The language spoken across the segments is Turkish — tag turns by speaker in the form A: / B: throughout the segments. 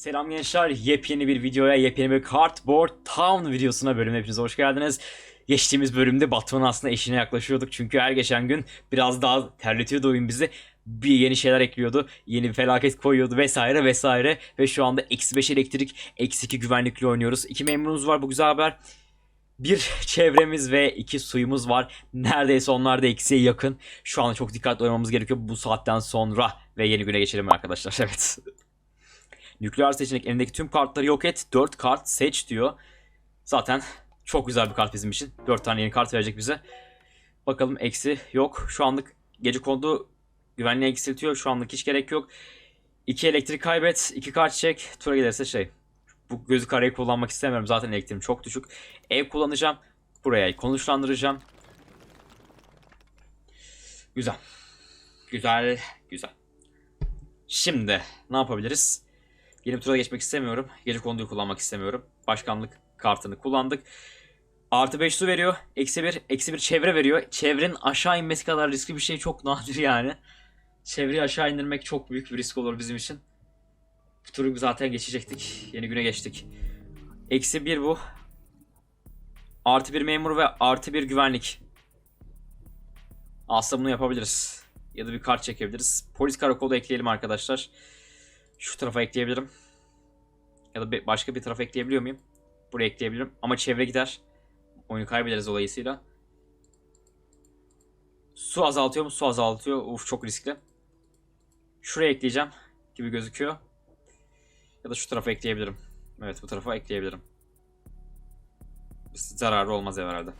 A: Selam gençler, yepyeni bir videoya, yepyeni bir Cardboard Town videosuna bölümüne hepiniz hoş geldiniz. Geçtiğimiz bölümde Batu'nun aslında eşine yaklaşıyorduk çünkü her geçen gün biraz daha terletiyordu oyun bizi. Bir yeni şeyler ekliyordu, yeni bir felaket koyuyordu vesaire vesaire. Ve şu anda eksi 5 elektrik, eksi 2 güvenlikli oynuyoruz. İki memurumuz var bu güzel haber. Bir çevremiz ve iki suyumuz var. Neredeyse onlar da eksiye yakın. Şu anda çok dikkatli oynamamız gerekiyor bu saatten sonra. Ve yeni güne geçelim arkadaşlar. Evet. Nükleer seçenek elindeki tüm kartları yok et. 4 kart seç diyor. Zaten çok güzel bir kart bizim için. 4 tane yeni kart verecek bize. Bakalım eksi yok. Şu anlık gece kondu güvenliği eksiltiyor. Şu anlık hiç gerek yok. 2 elektrik kaybet. 2 kart çek. Tura gelirse şey. Bu gözü karayı kullanmak istemiyorum. Zaten elektriğim çok düşük. Ev kullanacağım. Buraya konuşlandıracağım. Güzel. Güzel. Güzel. Şimdi ne yapabiliriz? Yeni bir tura geçmek istemiyorum. Gece konduyu kullanmak istemiyorum. Başkanlık kartını kullandık. Artı 5 su veriyor. Eksi 1, eksi 1 çevre veriyor. Çevrenin aşağı inmesi kadar riskli bir şey çok nadir yani. Çevreyi aşağı indirmek çok büyük bir risk olur bizim için. Bu turu zaten geçecektik. Yeni güne geçtik. Eksi 1 bu. Artı 1 memur ve artı 1 güvenlik. Aslında bunu yapabiliriz. Ya da bir kart çekebiliriz. Polis karakolu ekleyelim arkadaşlar. Şu tarafa ekleyebilirim. Ya da başka bir tarafa ekleyebiliyor muyum? Buraya ekleyebilirim. Ama çevre gider. Oyunu kaybederiz dolayısıyla. Su azaltıyor mu? Su azaltıyor. Uf çok riskli. Şuraya ekleyeceğim gibi gözüküyor. Ya da şu tarafa ekleyebilirim. Evet bu tarafa ekleyebilirim. Zararı olmaz herhalde.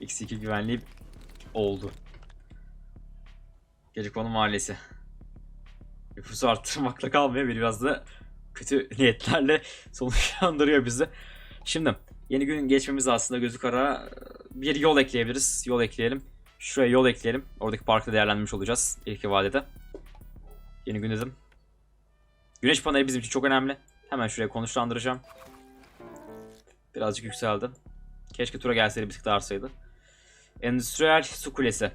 A: X2 güvenliği oldu. Gecikonu Mahallesi. Nüfusu arttırmakla kalmıyor. Biraz da kötü niyetlerle sonuçlandırıyor bizi. Şimdi yeni gün geçmemiz aslında gözü kara bir yol ekleyebiliriz. Yol ekleyelim. Şuraya yol ekleyelim. Oradaki parkta değerlendirmiş olacağız ilk vadede. Yeni gün dedim. Güneş paneli bizim için çok önemli. Hemen şuraya konuşlandıracağım. Birazcık yükseldi. Keşke tura gelseydi bir tık daha artsaydı. Endüstriyel su kulesi.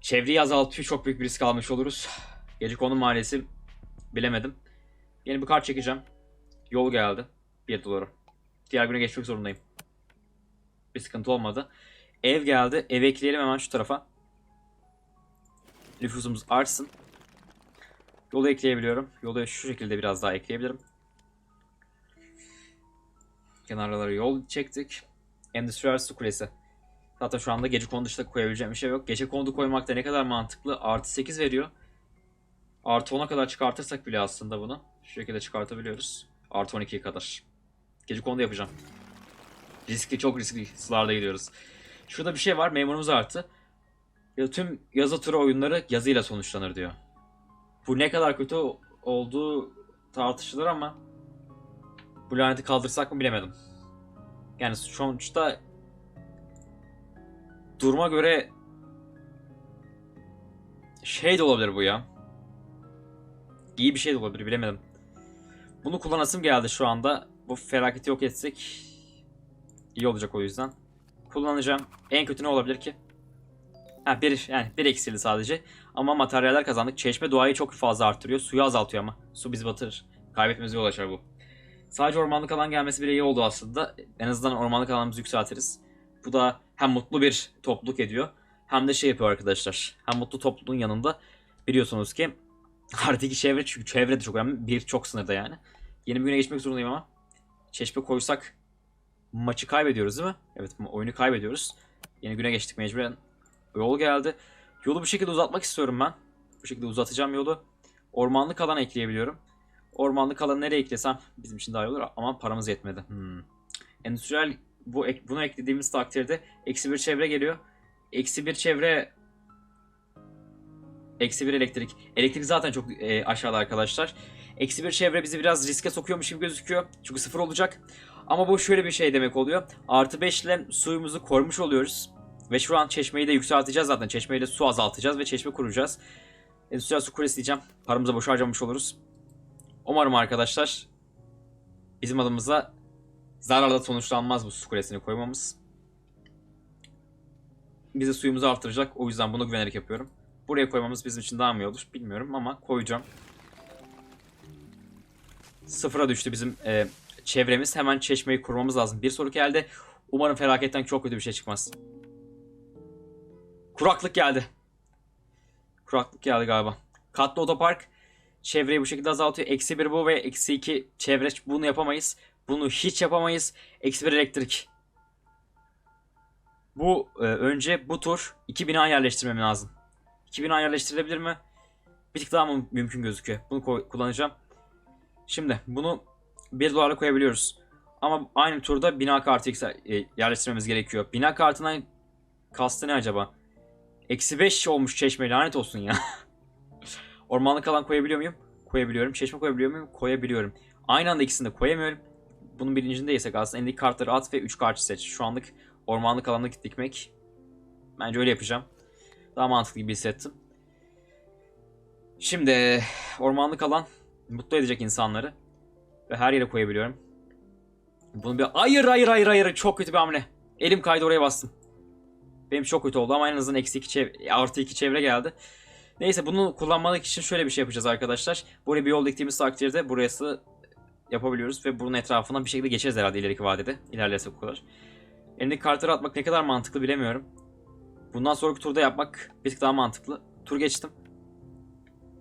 A: Çevreyi azaltıyor. Çok büyük bir risk almış oluruz. Gece konu mahallesi bilemedim. Yeni bir kart çekeceğim. Yol geldi. 1 dolara. Diğer güne geçmek zorundayım. Bir sıkıntı olmadı. Ev geldi. Ev ekleyelim hemen şu tarafa. Nüfusumuz artsın. Yolu ekleyebiliyorum. Yolu şu şekilde biraz daha ekleyebilirim. Kenarları yol çektik. Endüstriyel su kulesi. Zaten şu anda gece kondu dışında koyabileceğim bir şey yok. Gece kondu koymak da ne kadar mantıklı. Artı 8 veriyor. Artı 10'a kadar çıkartırsak bile aslında bunu. Şu şekilde çıkartabiliyoruz. Artı 12'ye kadar. Gece kondu yapacağım. Riskli çok riskli sularda gidiyoruz. Şurada bir şey var memurumuz arttı. Ya tüm yazı turu oyunları yazıyla sonuçlanır diyor. Bu ne kadar kötü olduğu tartışılır ama bu laneti kaldırsak mı bilemedim. Yani sonuçta duruma göre şey de olabilir bu ya. İyi bir şey de olabilir bilemedim. Bunu kullanasım geldi şu anda. Bu felaketi yok etsek iyi olacak o yüzden. Kullanacağım. En kötü ne olabilir ki? Ha bir yani bir eksildi sadece. Ama materyaller kazandık. Çeşme doğayı çok fazla arttırıyor. Suyu azaltıyor ama. Su bizi batırır. Kaybetmemize yol açar bu. Sadece ormanlık alan gelmesi bile iyi oldu aslında. En azından ormanlık alanımızı yükseltiriz. Bu da hem mutlu bir topluluk ediyor hem de şey yapıyor arkadaşlar. Hem mutlu topluluğun yanında biliyorsunuz ki artık çevre çünkü çevre de çok önemli. Bir çok sınırda yani. Yeni bir güne geçmek zorundayım ama. Çeşme koysak maçı kaybediyoruz değil mi? Evet oyunu kaybediyoruz. Yeni güne geçtik mecburen. Yol geldi. Yolu bu şekilde uzatmak istiyorum ben. Bu şekilde uzatacağım yolu. Ormanlık alan ekleyebiliyorum. Ormanlık alanı nereye eklesem bizim için daha iyi olur ama paramız yetmedi. Hmm. Endüstriyel bu bunu eklediğimiz takdirde eksi bir çevre geliyor. Eksi bir çevre eksi bir elektrik. Elektrik zaten çok e, aşağıda arkadaşlar. Eksi bir çevre bizi biraz riske sokuyormuş gibi gözüküyor. Çünkü sıfır olacak. Ama bu şöyle bir şey demek oluyor. Artı 5 ile suyumuzu korumuş oluyoruz. Ve şu an çeşmeyi de yükselteceğiz zaten. Çeşmeyle su azaltacağız ve çeşme kuracağız. Endüstriyel su kulesi diyeceğim. Paramıza boş harcamış oluruz. Umarım arkadaşlar bizim adımıza zararla sonuçlanmaz bu su kulesini koymamız. Bize suyumuzu artıracak. O yüzden bunu güvenerek yapıyorum. Buraya koymamız bizim için daha mı iyi olur bilmiyorum ama koyacağım. Sıfıra düştü bizim e, çevremiz. Hemen çeşmeyi kurmamız lazım. Bir sonraki elde umarım felaketten çok kötü bir şey çıkmaz. Kuraklık geldi. Kuraklık geldi galiba. Katlı otopark çevreyi bu şekilde azaltıyor. Eksi bir bu ve eksi iki çevre bunu yapamayız. Bunu hiç yapamayız. Eksi bir elektrik. Bu e, önce bu tur iki bina yerleştirmem lazım. İki bina yerleştirilebilir mi? Bir tık daha mı mümkün gözüküyor. Bunu kullanacağım. Şimdi bunu 1 dolarla koyabiliyoruz. Ama aynı turda bina kartı e, yerleştirmemiz gerekiyor. Bina kartından kastı ne acaba? Eksi 5 olmuş çeşme lanet olsun ya. Ormanlık alan koyabiliyor muyum? Koyabiliyorum. Çeşme koyabiliyor muyum? Koyabiliyorum. Aynı anda ikisini de koyamıyorum. Bunun bilincindeysek aslında elindeki kartları at ve 3 kartı seç. Şu anlık ormanlık alanda dikmek. Bence öyle yapacağım. Daha mantıklı gibi hissettim. Şimdi ormanlık alan mutlu edecek insanları. Ve her yere koyabiliyorum. Bunu bir... Hayır hayır hayır hayır çok kötü bir hamle. Elim kaydı oraya bastım. Benim çok kötü oldu ama en azından eksi 2 çevre, artı 2 çevre geldi. Neyse bunu kullanmalık için şöyle bir şey yapacağız arkadaşlar. Buraya bir yol diktiğimiz takdirde burası yapabiliyoruz ve bunun etrafından bir şekilde geçeriz herhalde ileriki vadede. İlerlersek o kadar. Elindeki kartları atmak ne kadar mantıklı bilemiyorum. Bundan sonraki turda yapmak bir tık daha mantıklı. Tur geçtim.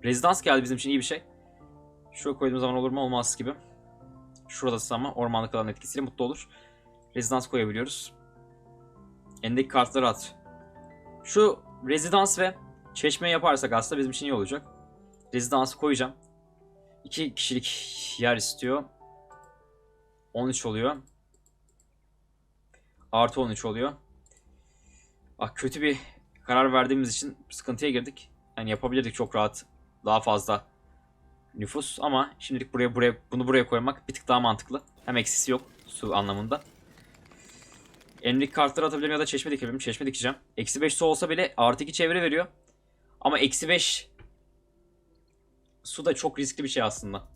A: Rezidans geldi bizim için iyi bir şey. Şuraya koyduğum zaman olur mu olmaz gibi. Şurada ama ormanlık alan etkisiyle mutlu olur. Rezidans koyabiliyoruz. Elindeki kartları at. Şu rezidans ve çeşme yaparsak aslında bizim için iyi olacak. Rezidansı koyacağım. 2 kişilik yer istiyor. 13 oluyor. Artı 13 oluyor. Ah kötü bir karar verdiğimiz için sıkıntıya girdik. Yani yapabilirdik çok rahat daha fazla nüfus ama şimdilik buraya buraya bunu buraya koymak bir tık daha mantıklı. Hem eksisi yok su anlamında. Emlik kartları atabilirim ya da çeşme dikebilirim. Çeşme dikeceğim. Eksi 5 su olsa bile artı 2 çevre veriyor. Ama eksi 5 su da çok riskli bir şey aslında.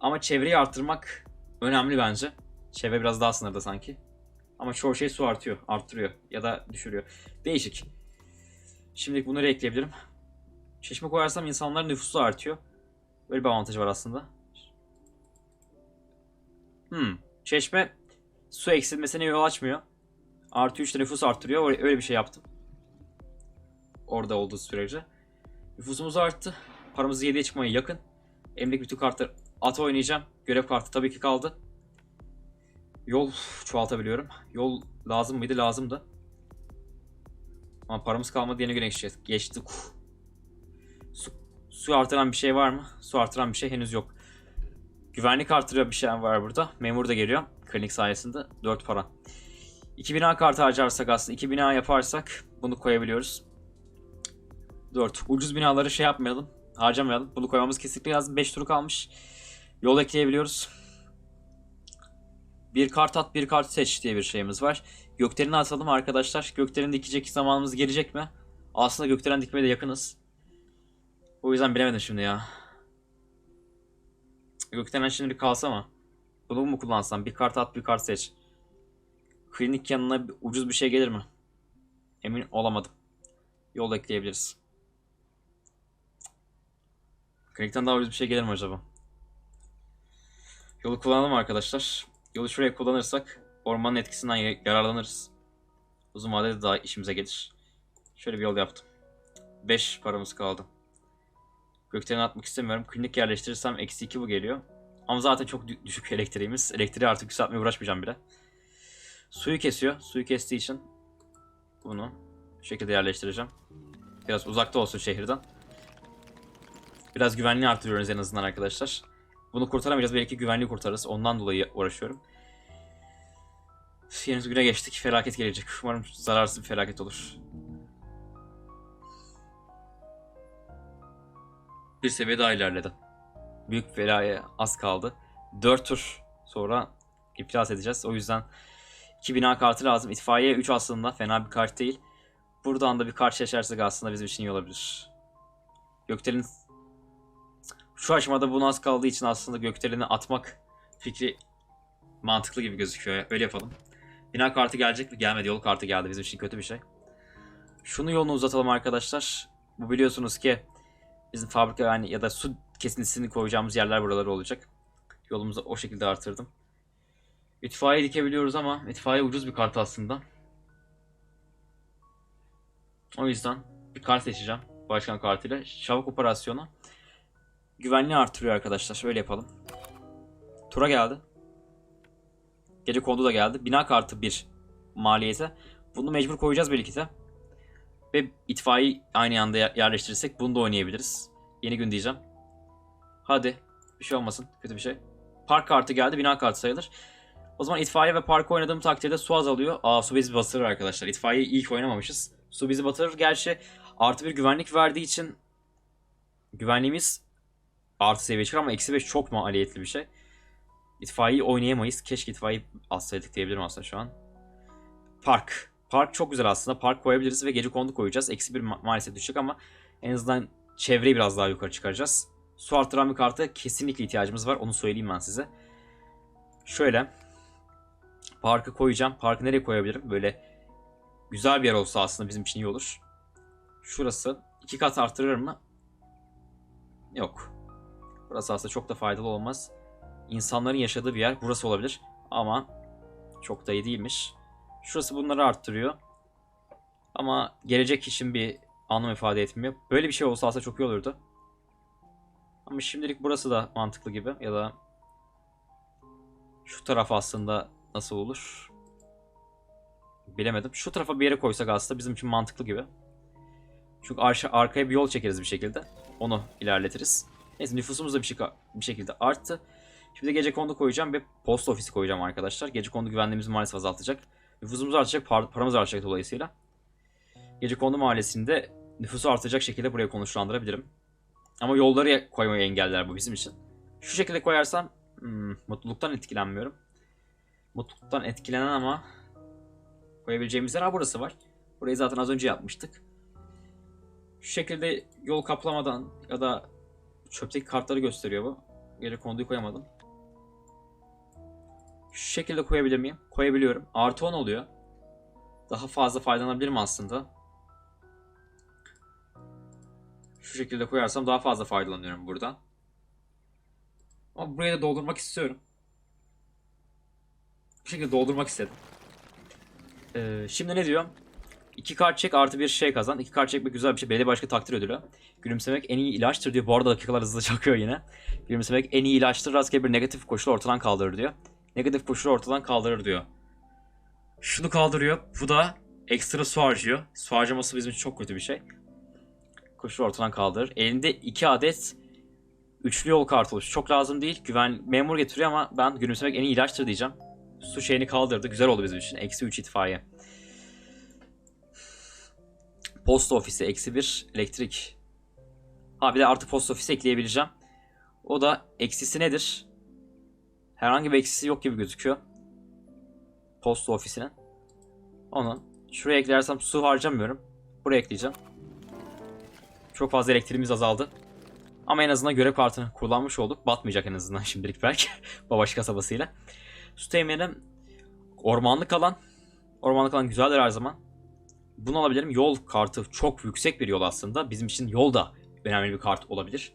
A: Ama çevreyi arttırmak önemli bence. Çevre biraz daha sınırda sanki. Ama çoğu şey su artıyor, arttırıyor ya da düşürüyor. Değişik. Şimdilik bunları ekleyebilirim. Çeşme koyarsam insanların nüfusu artıyor. Böyle bir avantajı var aslında. Hmm. Çeşme su eksilmesine yol açmıyor. Artı 3 nüfus arttırıyor. Öyle bir şey yaptım. Orada olduğu sürece. Nüfusumuz arttı. Paramız 7'ye çıkmaya yakın. Emlik bütün kartları at oynayacağım. Görev kartı tabii ki kaldı. Yol çoğaltabiliyorum. Yol lazım mıydı? Lazımdı. Ama paramız kalmadı yeni güne geçeceğiz. Geçtik. Su, su artıran bir şey var mı? Su artıran bir şey henüz yok. Güvenlik artırıyor bir şey var burada. Memur da geliyor. Klinik sayesinde 4 para. 2 bina kartı harcarsak aslında 2 bina yaparsak bunu koyabiliyoruz. 4. Ucuz binaları şey yapmayalım. Harcamayalım. Bunu koymamız kesinlikle lazım. 5 turu kalmış. Yol ekleyebiliyoruz. Bir kart at bir kart seç diye bir şeyimiz var. Gökdelen'i atalım arkadaşlar. Gökdelen dikecek zamanımız gelecek mi? Aslında gökdelen dikmeye de yakınız. O yüzden bilemedim şimdi ya. Gökdelen şimdi kalsa mı? Bunu mu kullansam? Bir kart at bir kart seç. Klinik yanına ucuz bir şey gelir mi? Emin olamadım. Yol ekleyebiliriz. Klinikten daha ucuz bir şey gelir mi acaba? Yolu kullanalım arkadaşlar. Yolu şuraya kullanırsak ormanın etkisinden ya- yararlanırız. Uzun vadede daha işimize gelir. Şöyle bir yol yaptım. 5 paramız kaldı. Gökdeleni atmak istemiyorum. Klinik yerleştirirsem eksi 2 bu geliyor. Ama zaten çok dü- düşük elektriğimiz. Elektriği artık yükseltmeye uğraşmayacağım bile. Suyu kesiyor. Suyu kestiği için bunu şu şekilde yerleştireceğim. Biraz uzakta olsun şehirden. Biraz güvenliği artırıyoruz en azından arkadaşlar. Bunu kurtaramayacağız. Belki güvenliği kurtarırız. Ondan dolayı uğraşıyorum. Yeni güne geçtik. Felaket gelecek. Umarım zararsız bir felaket olur. Bir seviye daha ilerledi. Büyük belaya az kaldı. 4 tur sonra iflas edeceğiz. O yüzden 2 bina kartı lazım. İtfaiye 3 aslında fena bir kart değil. Buradan da bir seçersek aslında bizim için iyi olabilir. Gökdel'in şu aşamada bunu az kaldığı için aslında Gökdelen'i atmak fikri mantıklı gibi gözüküyor. Öyle yapalım. Bina kartı gelecek mi? Gelmedi. Yol kartı geldi. Bizim için kötü bir şey. Şunu yolunu uzatalım arkadaşlar. Bu biliyorsunuz ki bizim fabrika yani ya da su kesintisini koyacağımız yerler buraları olacak. Yolumuzu o şekilde artırdım. İtfaiye dikebiliyoruz ama itfaiye ucuz bir kart aslında. O yüzden bir kart seçeceğim. Başkan kartıyla. Şavuk operasyonu. Güvenliği artırıyor arkadaşlar. Şöyle yapalım. Tura geldi. Gece kondu da geldi. Bina kartı bir maliyete. Bunu mecbur koyacağız de. Ve itfaiye aynı anda yer- yerleştirirsek bunu da oynayabiliriz. Yeni gün diyeceğim. Hadi. Bir şey olmasın. Kötü bir şey. Park kartı geldi. Bina kartı sayılır. O zaman itfaiye ve park oynadığım takdirde su azalıyor. Aa su bizi batırır arkadaşlar. İtfaiyeyi ilk oynamamışız. Su bizi batırır. Gerçi artı bir güvenlik verdiği için güvenliğimiz artı seviye çıkar ama eksi 5 çok maliyetli bir şey. İtfaiyeyi oynayamayız. Keşke itfaiyeyi alsaydık diyebilirim aslında şu an. Park. Park çok güzel aslında. Park koyabiliriz ve gece kondu koyacağız. Eksi bir ma- maalesef düşecek ama en azından çevreyi biraz daha yukarı çıkaracağız. Su artıran bir karta kesinlikle ihtiyacımız var. Onu söyleyeyim ben size. Şöyle. Parkı koyacağım. Parkı nereye koyabilirim? Böyle güzel bir yer olsa aslında bizim için iyi olur. Şurası. iki kat artırır mı? Yok. Burası aslında çok da faydalı olmaz. İnsanların yaşadığı bir yer burası olabilir. Ama çok da iyi değilmiş. Şurası bunları arttırıyor. Ama gelecek için bir anlam ifade etmiyor. Böyle bir şey olsa aslında çok iyi olurdu. Ama şimdilik burası da mantıklı gibi. Ya da şu taraf aslında nasıl olur? Bilemedim. Şu tarafa bir yere koysak aslında bizim için mantıklı gibi. Çünkü arşa, arkaya bir yol çekeriz bir şekilde. Onu ilerletiriz. Neyse nüfusumuz da bir, şey, bir şekilde arttı. Şimdi gece kondu koyacağım ve post ofisi koyacağım arkadaşlar. Gece kondu güvenliğimizi maalesef azaltacak. Nüfusumuz artacak, par- paramız artacak dolayısıyla. Gece kondu mahallesinde nüfusu artacak şekilde buraya konuşlandırabilirim. Ama yolları koymayı engeller bu bizim için. Şu şekilde koyarsam hmm, mutluluktan etkilenmiyorum. Mutluluktan etkilenen ama koyabileceğimiz yer ha burası var. Burayı zaten az önce yapmıştık. Şu şekilde yol kaplamadan ya da çöpteki kartları gösteriyor bu. Gece konduyu koyamadım. Şu şekilde koyabilir miyim? Koyabiliyorum. Artı 10 oluyor. Daha fazla faydalanabilirim aslında. Şu şekilde koyarsam daha fazla faydalanıyorum buradan. Ama burayı da doldurmak istiyorum. Bu şekilde doldurmak istedim. Ee, şimdi ne diyor? İki kart çek artı bir şey kazan. İki kart çekmek güzel bir şey. Belediye başka takdir ödülü. Gülümsemek en iyi ilaçtır diyor. Bu arada dakikalar hızlı çakıyor yine. Gülümsemek en iyi ilaçtır. Rastgele bir negatif koşulu ortadan kaldırır diyor. Negatif koşulu ortadan kaldırır diyor. Şunu kaldırıyor. Bu da ekstra su harcıyor. Su harcaması bizim için çok kötü bir şey. Koşulu ortadan kaldırır. Elinde iki adet üçlü yol kartı oluştu. Çok lazım değil. Güven memur getiriyor ama ben gülümsemek en iyi ilaçtır diyeceğim. Su şeyini kaldırdı. Güzel oldu bizim için. Eksi 3 itfaiye. Posta ofisi eksi 1 elektrik. Ha bir de artı posta ofisi ekleyebileceğim. O da eksisi nedir? Herhangi bir eksisi yok gibi gözüküyor. Posta ofisinin. Onu şuraya eklersem su harcamıyorum. Buraya ekleyeceğim. Çok fazla elektriğimiz azaldı. Ama en azından görev kartını kullanmış olduk. Batmayacak en azından şimdilik belki. Babaş kasabasıyla. Su temininin ormanlık alan. Ormanlık alan güzeldir her zaman. Bunu alabilirim. Yol kartı çok yüksek bir yol aslında. Bizim için yol da önemli bir kart olabilir.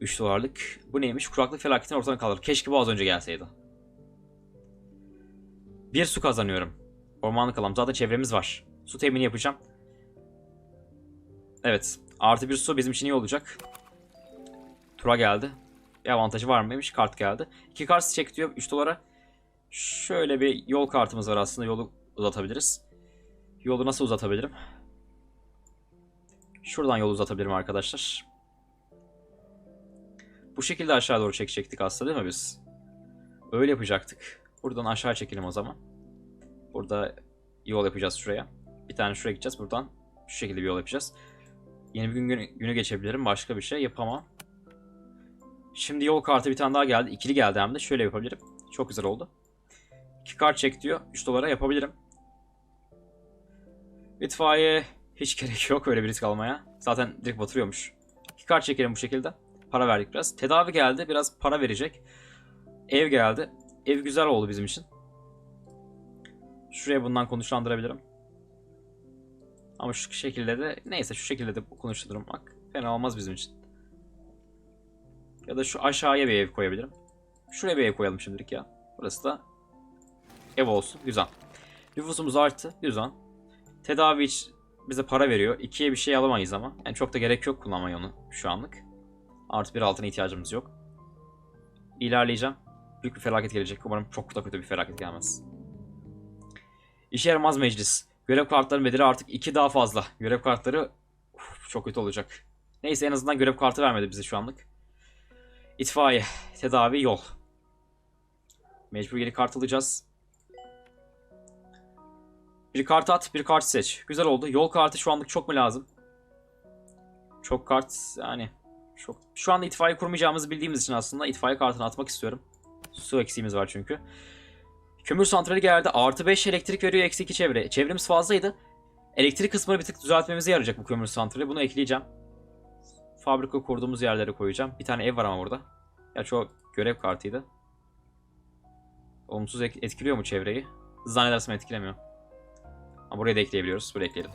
A: 3 dolarlık. Bu neymiş? Kuraklık felaketini ortadan kaldırır. Keşke bu az önce gelseydi. Bir su kazanıyorum. Ormanlık alan. Zaten çevremiz var. Su temini yapacağım. Evet. Artı bir su bizim için iyi olacak. Tura geldi. Bir avantajı var mıymış? Kart geldi. İki kart çek diyor 3 dolara. Şöyle bir yol kartımız var aslında. Yolu uzatabiliriz. Yolu nasıl uzatabilirim? Şuradan yolu uzatabilirim arkadaşlar. Bu şekilde aşağı doğru çekecektik aslında değil mi biz? Öyle yapacaktık. Buradan aşağı çekelim o zaman. Burada yol yapacağız şuraya. Bir tane şuraya gideceğiz. Buradan şu şekilde bir yol yapacağız. Yeni bir gün günü geçebilirim. Başka bir şey yapamam. Şimdi yol kartı bir tane daha geldi. İkili geldi hem de. Şöyle yapabilirim. Çok güzel oldu. İki kart çek diyor. 3 dolara yapabilirim. İtfaiye hiç gerek yok öyle bir risk almaya. Zaten direkt batırıyormuş. Kart çekelim bu şekilde. Para verdik biraz. Tedavi geldi. Biraz para verecek. Ev geldi. Ev güzel oldu bizim için. Şuraya bundan konuşlandırabilirim. Ama şu şekilde de neyse şu şekilde de konuşlandırmak fena olmaz bizim için. Ya da şu aşağıya bir ev koyabilirim. Şuraya bir ev koyalım şimdilik ya. Burası da ev olsun. Güzel. Nüfusumuz arttı. Güzel. Tedavi bize para veriyor. İkiye bir şey alamayız ama. Yani çok da gerek yok kullanmaya onu şu anlık. Artı bir altına ihtiyacımız yok. İlerleyeceğim. Büyük bir felaket gelecek. Umarım çok da kötü bir felaket gelmez. İşe yaramaz meclis. Görev kartlarının bedeli artık 2 daha fazla. Görev kartları uf, çok kötü olacak. Neyse en azından görev kartı vermedi bize şu anlık. İtfaiye, tedavi, yol. Mecbur yeni kart alacağız. Bir kart at, bir kart seç. Güzel oldu. Yol kartı şu anlık çok mu lazım? Çok kart yani çok. Şu anda itfaiye kurmayacağımızı bildiğimiz için aslında itfaiye kartını atmak istiyorum. Su eksiğimiz var çünkü. Kömür santrali geldi. Artı 5 elektrik veriyor. Eksi 2 çevre. Çevremiz fazlaydı. Elektrik kısmını bir tık düzeltmemize yarayacak bu kömür santrali. Bunu ekleyeceğim. Fabrika kurduğumuz yerlere koyacağım. Bir tane ev var ama burada. Gerçi o görev kartıydı. Olumsuz et- etkiliyor mu çevreyi? Zannedersem etkilemiyor. Ama buraya da ekleyebiliyoruz. Buraya ekleyelim.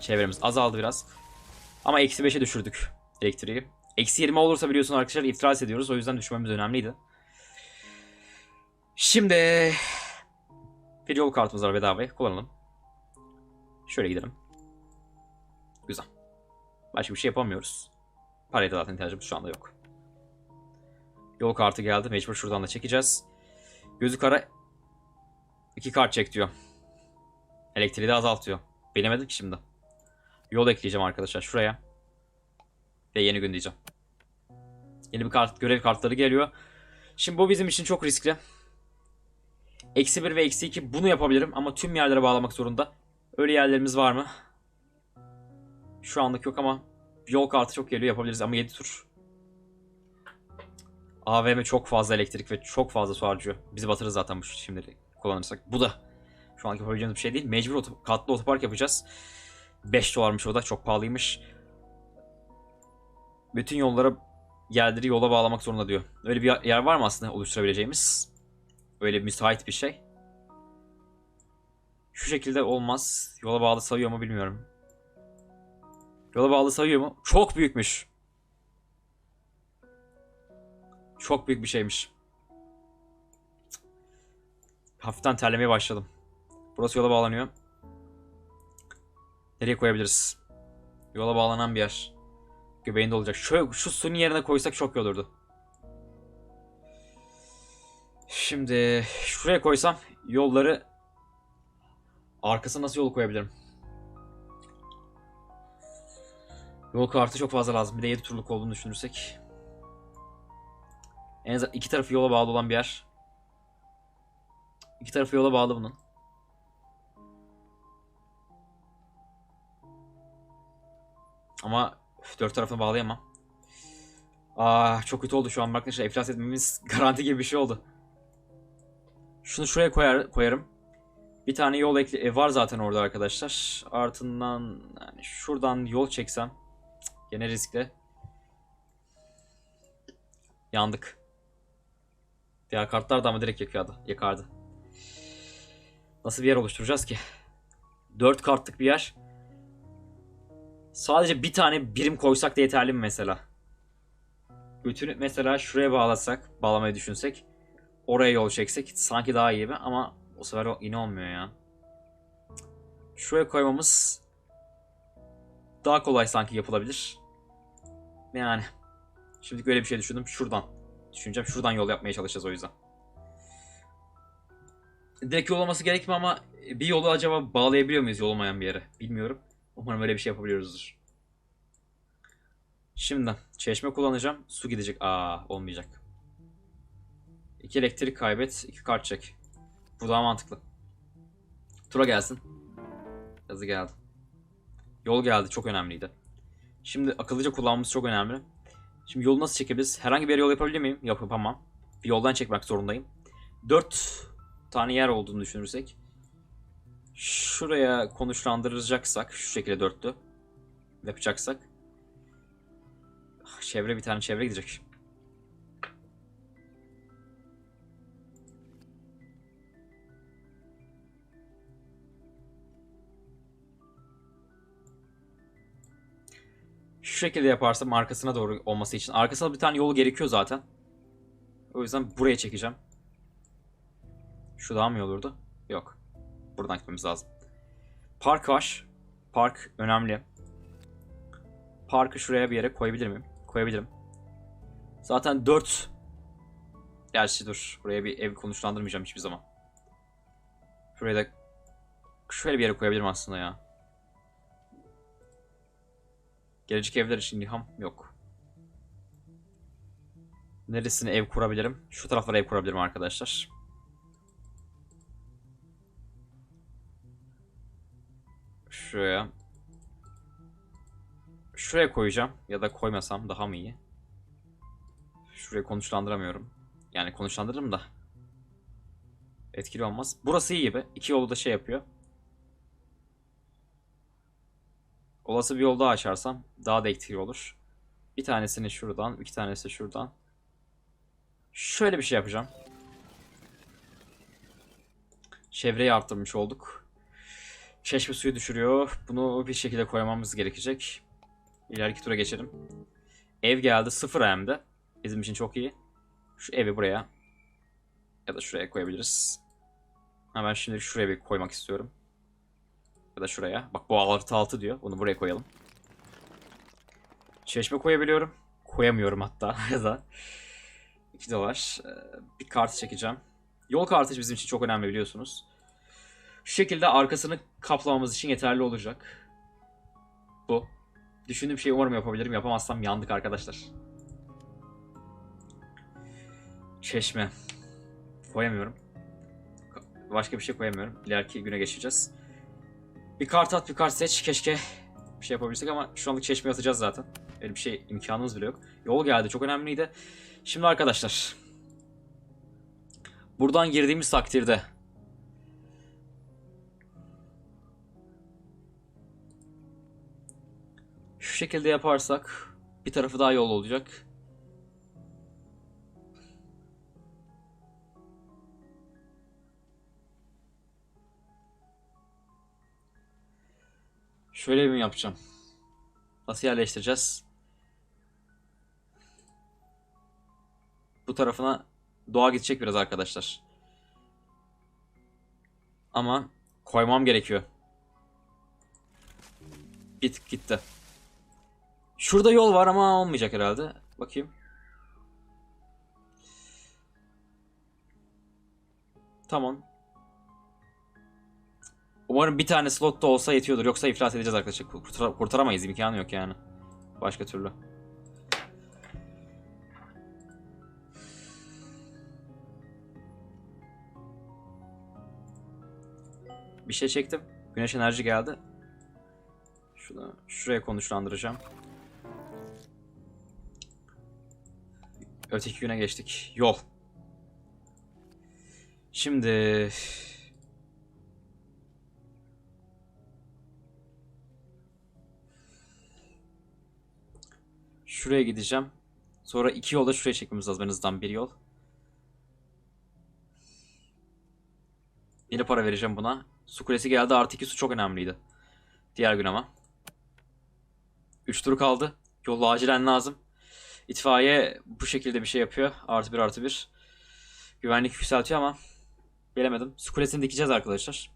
A: Çevremiz azaldı biraz. Ama eksi 5'e düşürdük elektriği. Eksi 20 olursa biliyorsun arkadaşlar iflas ediyoruz. O yüzden düşmemiz önemliydi. Şimdi bir yol kartımız var bedavaya. Kullanalım. Şöyle gidelim. Güzel. Başka bir şey yapamıyoruz. Paraya da zaten ihtiyacımız şu anda yok. Yol kartı geldi. Mecbur şuradan da çekeceğiz. Gözü kara iki kart çek diyor. Elektriği de azaltıyor. Bilemedim ki şimdi. Yol ekleyeceğim arkadaşlar şuraya. Ve yeni gün diyeceğim. Yeni bir kart, görev kartları geliyor. Şimdi bu bizim için çok riskli. Eksi 1 ve eksi 2 bunu yapabilirim ama tüm yerlere bağlamak zorunda. Öyle yerlerimiz var mı? Şu anlık yok ama yol kartı çok geliyor yapabiliriz ama 7 tur. AVM çok fazla elektrik ve çok fazla su harcıyor. Bizi batırır zaten bu şimdi kullanırsak. Bu da şu anki yapabileceğimiz bir şey değil. Mecbur oto- katlı otopark yapacağız. 5 dolarmış o da çok pahalıymış. Bütün yollara yerleri yola bağlamak zorunda diyor. Öyle bir yer var mı aslında oluşturabileceğimiz? Öyle müsait bir şey. Şu şekilde olmaz. Yola bağlı sayıyor mu bilmiyorum. Yola bağlı sayıyor mu? Çok büyükmüş. Çok büyük bir şeymiş. Hafiften terlemeye başladım. Burası yola bağlanıyor. Nereye koyabiliriz? Yola bağlanan bir yer. Göbeğinde olacak. Şöyle, şu suyun yerine koysak çok iyi olurdu. Şimdi şuraya koysam yolları arkasına nasıl yol koyabilirim? Yol kartı çok fazla lazım. Bir de 7 turluk olduğunu düşünürsek. En azından iki tarafı yola bağlı olan bir yer. İki tarafı yola bağlı bunun. Ama üf, dört tarafını bağlayamam. Aa çok kötü oldu şu an arkadaşlar. İflas etmemiz garanti gibi bir şey oldu. Şunu şuraya koyar, koyarım. Bir tane yol ekle e, var zaten orada arkadaşlar. Artıından yani şuradan yol çeksem gene riskli. Yandık. Diğer kartlar da ama direkt yakıyordu, yakardı. Nasıl bir yer oluşturacağız ki? 4 kartlık bir yer. Sadece bir tane birim koysak da yeterli mi mesela? Bütünü mesela şuraya bağlasak, bağlamayı düşünsek. Oraya yol çeksek sanki daha iyi mi ama o sefer yine olmuyor ya. Şuraya koymamız daha kolay sanki yapılabilir. Yani şimdi böyle bir şey düşündüm şuradan. Düşüneceğim şuradan yol yapmaya çalışacağız o yüzden. Direkt yol olması gerekmiyor ama bir yolu acaba bağlayabiliyor muyuz yol olmayan bir yere? Bilmiyorum. Umarım öyle bir şey yapabiliyoruzdur. Şimdi çeşme kullanacağım. Su gidecek. Aa olmayacak. İki elektrik kaybet, iki kart çek. Bu daha mantıklı. Tura gelsin. Yazı geldi. Yol geldi çok önemliydi. Şimdi akıllıca kullanmamız çok önemli. Şimdi yolu nasıl çekebiliriz? Herhangi bir yol yapabilir miyim? Yap yapamam. Bir yoldan çekmek zorundayım. 4 tane yer olduğunu düşünürsek. Şuraya konuşlandıracaksak şu şekilde dörtlü yapacaksak Ah, çevre bir tane çevre gidecek. şekilde yaparsam arkasına doğru olması için. Arkasına bir tane yolu gerekiyor zaten. O yüzden buraya çekeceğim. Şu daha mı iyi olurdu? Yok. Buradan gitmemiz lazım. Park var. Park önemli. Parkı şuraya bir yere koyabilir miyim? Koyabilirim. Zaten 4 Gerçi dur. Buraya bir ev konuşlandırmayacağım hiçbir zaman. Şuraya da şöyle bir yere koyabilirim aslında ya. Gelecek evler için ilham yok. Neresine ev kurabilirim? Şu taraflara ev kurabilirim arkadaşlar. Şuraya. Şuraya koyacağım. Ya da koymasam daha mı iyi? Şurayı konuşlandıramıyorum. Yani konuşlandırırım da. Etkili olmaz. Burası iyi gibi. İki yolu da şey yapıyor. Olası bir yol daha açarsam daha da etkili olur. Bir tanesini şuradan, iki tanesi şuradan. Şöyle bir şey yapacağım. Çevreyi arttırmış olduk. Çeşme suyu düşürüyor. Bunu bir şekilde koymamız gerekecek. İleriki tura geçelim. Ev geldi. Sıfır AM'de. Bizim için çok iyi. Şu evi buraya ya da şuraya koyabiliriz. Ha ben şimdi şuraya bir koymak istiyorum. Ya da şuraya. Bak bu artı altı diyor. Bunu buraya koyalım. Çeşme koyabiliyorum. Koyamıyorum hatta ya da. 2 dolar. Ee, Bir kart çekeceğim. Yol kartı bizim için çok önemli biliyorsunuz. Şu şekilde arkasını kaplamamız için yeterli olacak. Bu. Düşündüğüm şeyi umarım yapabilirim. Yapamazsam yandık arkadaşlar. Çeşme. Koyamıyorum. Başka bir şey koyamıyorum. İleriki güne geçeceğiz. Bir kart at bir kart seç. Keşke bir şey yapabilsek ama şu anlık çeşme atacağız zaten. Öyle bir şey imkanımız bile yok. Yol geldi çok önemliydi. Şimdi arkadaşlar. Buradan girdiğimiz takdirde. Şekilde yaparsak bir tarafı daha yol olacak. Şöyle mi yapacağım? Nasıl yerleştireceğiz? Bu tarafına doğa gidecek biraz arkadaşlar. Ama koymam gerekiyor. Git gitti. Şurada yol var ama olmayacak herhalde. Bakayım. Tamam. Umarım bir tane slot da olsa yetiyordur. Yoksa iflas edeceğiz arkadaşlar. Kurtar- kurtaramayız. imkanı yok yani. Başka türlü. Bir şey çektim. Güneş enerji geldi. Şunu şuraya konuşlandıracağım. Öteki güne geçtik. Yol. Şimdi Şuraya gideceğim. Sonra iki yolda şuraya çekmemiz lazım en azından bir yol. Yine para vereceğim buna. Su kulesi geldi artı iki su çok önemliydi. Diğer gün ama. 3 tur kaldı. Yolu acilen lazım. İtfaiye bu şekilde bir şey yapıyor. Artı bir artı bir. Güvenlik yükseltiyor ama bilemedim. Su kulesini dikeceğiz arkadaşlar.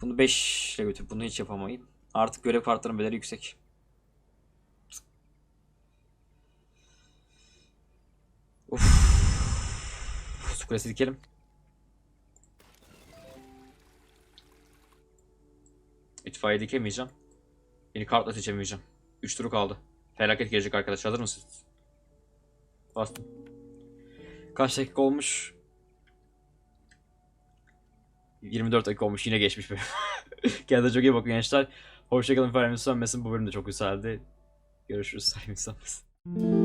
A: Bunu 5 ile götür. Bunu hiç yapamayayım. Artık görev kartlarının bedeli yüksek. Uf. Su kulesi dikelim. İtfaiye dikemeyeceğim. Yeni kartla seçemeyeceğim. 3 turu kaldı. Felaket gelecek arkadaş. Hazır mısınız? Bastım. Kaç dakika olmuş? 24 dakika olmuş. Yine geçmiş bölüm. Kendinize çok iyi bakın gençler. Hoşçakalın. Fermi sönmesin. Bu bölüm de çok güzeldi. Görüşürüz. Fermi sönmesin.